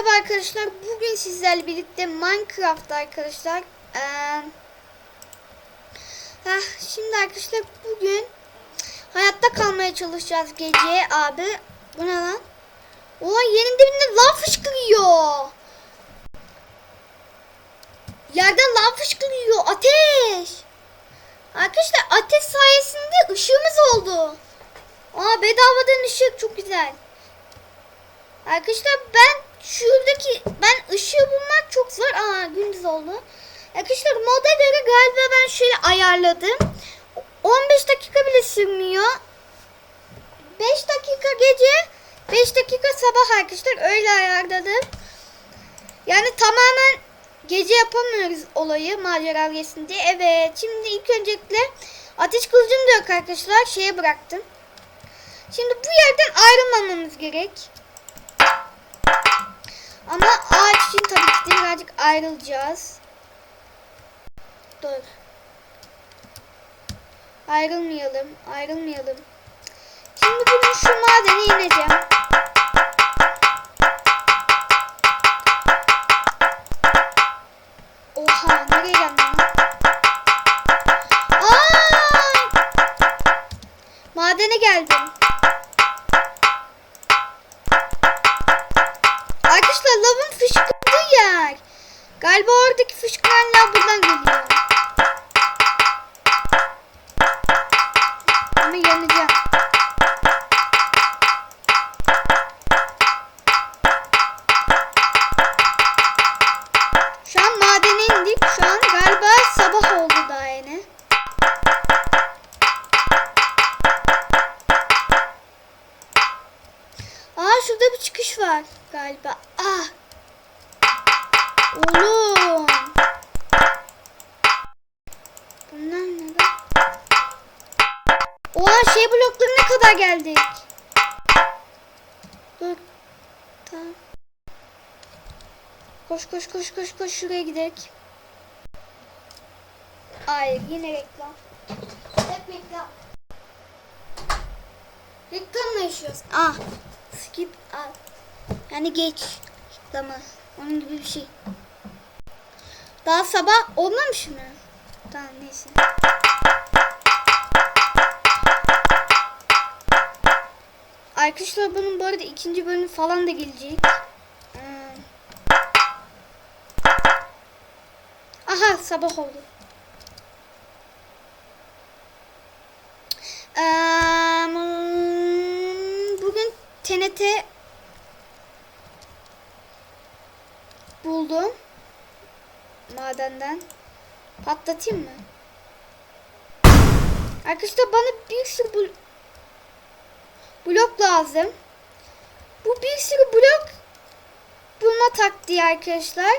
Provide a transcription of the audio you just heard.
Merhaba arkadaşlar. Bugün sizlerle birlikte Minecraft arkadaşlar. Ee, şimdi arkadaşlar bugün hayatta kalmaya çalışacağız gece abi. Bu ne lan? Oha yerin dibinde lav fışkırıyor. Yerden lav fışkırıyor. Ateş. Arkadaşlar ateş sayesinde ışığımız oldu. Aa bedavadan ışık çok güzel. Arkadaşlar ben şuradaki ben ışığı bulmak çok zor. Aa gündüz oldu. Arkadaşlar moda göre galiba ben şöyle ayarladım. 15 dakika bile sürmüyor. 5 dakika gece 5 dakika sabah arkadaşlar öyle ayarladım. Yani tamamen gece yapamıyoruz olayı macera üyesinde. Evet şimdi ilk öncelikle ateş kılıcım da yok arkadaşlar şeye bıraktım. Şimdi bu yerden ayrılmamamız gerek. Ama ağaç için tabii ki birazcık ayrılacağız. Dur. Ayrılmayalım. Ayrılmayalım. Şimdi bugün şu madene ineceğim. Galiba oradaki fışkıran lav buradan geliyor. Ama yanacağım. Şu an madene indik. Şu an galiba sabah oldu daha yeni. Aa şurada bir çıkış var galiba. Ah. Oğlum. Kadar geldik. Dur. Tamam. Koş koş koş koş koş şuraya gidelim. Ay yine reklam. Hep reklam. Reklamla yaşıyoruz. Ah. Skip al. Yani geç reklamı. Onun gibi bir şey. Daha sabah olmamış mı? Tamam neyse. Arkadaşlar bunun bu arada ikinci bölümü falan da gelecek. Hmm. Aha sabah oldu. Bugün TNT buldum. Madenden. Patlatayım mı? Arkadaşlar bana bir sürü blok lazım. Bu bir sürü blok bulma taktiği arkadaşlar.